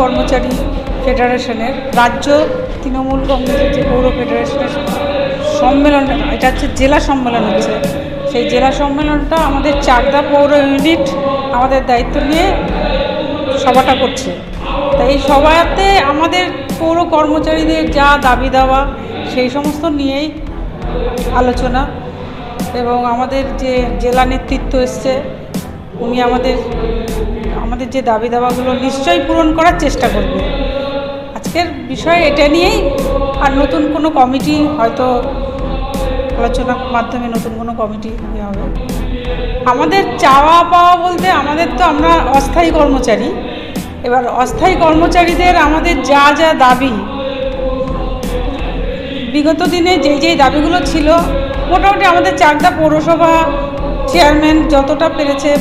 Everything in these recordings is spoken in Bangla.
কর্মচারী ফেডারেশনের রাজ্য তৃণমূল কংগ্রেসের যে পৌর ফেডারেশনের সম্মেলন এটা হচ্ছে জেলা সম্মেলন হচ্ছে। সেই জেলা সম্মেলনটা আমাদের চারদা পৌর ইউনিট আমাদের দায়িত্ব নিয়ে সভাটা করছে। তাই এই সভাতে আমাদের পৌর কর্মচারীদের যা দাবি দেওয়া, সেই সমস্ত নিয়েই আলোচনা। এবং আমাদের যে জেলা নেতৃত্ব এসছে, উনি আমাদের আমাদের যে দাবি দাওয়াগুলো নিশ্চয়ই পূরণ করার চেষ্টা করবে। আজকের বিষয় এটা নিয়েই আর নতুন কোনো কমিটি হয়তো আলোচনার মাধ্যমে নতুন কোনো কমিটি ইয়ে হবে। আমাদের চাওয়া পাওয়া বলতে আমাদের তো আমরা অস্থায়ী কর্মচারী। এবার অস্থায়ী কর্মচারীদের আমাদের যা যা দাবি, বিগত দিনে যেই যেই দাবিগুলো ছিল, মোটামুটি আমাদের চাকদা পৌরসভা চেয়ারম্যান যতটা পেরেছে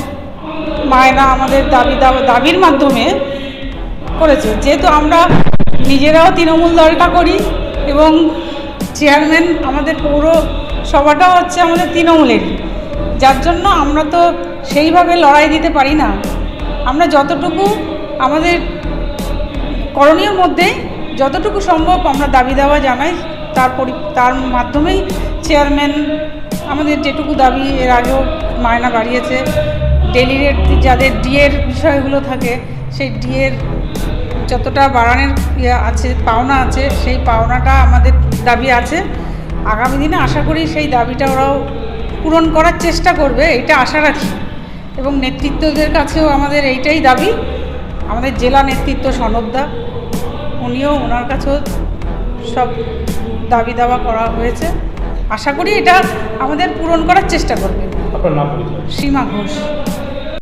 মায়না আমাদের দাবি দাবা, দাবির মাধ্যমে করেছে। যেহেতু আমরা নিজেরাও তৃণমূল দলটা করি এবং চেয়ারম্যান আমাদের পৌরসভাটাও হচ্ছে আমাদের তৃণমূলেরই। যার জন্য আমরা তো সেইভাবে লড়াই দিতে পারি না। আমরা যতটুকু আমাদের করণীয় মধ্যে যতটুকু সম্ভব আমরা দাবি দেওয়া জানাই, তার পরি, তার মাধ্যমেই চেয়ারম্যান আমাদের যেটুকু দাবি, এর আগেও মায়না বাড়িয়েছে। ডেলি রেট যাদের ডিএর বিষয়গুলো থাকে সেই ডিএর যতটা বাড়ানোর ইয়ে আছে পাওনা আছে সেই পাওনাটা আমাদের দাবি আছে। আগামী দিনে আশা করি সেই দাবিটা ওরাও পূরণ করার চেষ্টা করবে এটা আশা রাখি। এবং নেতৃত্বদের কাছেও আমাদের এইটাই দাবি। আমাদের জেলা নেতৃত্ব সনবদা উনিও ওনার কাছেও সব দাবি দাওয়া করা হয়েছে। আশা করি এটা আমাদের পূরণ করার চেষ্টা করবে। সীমা ঘোষ।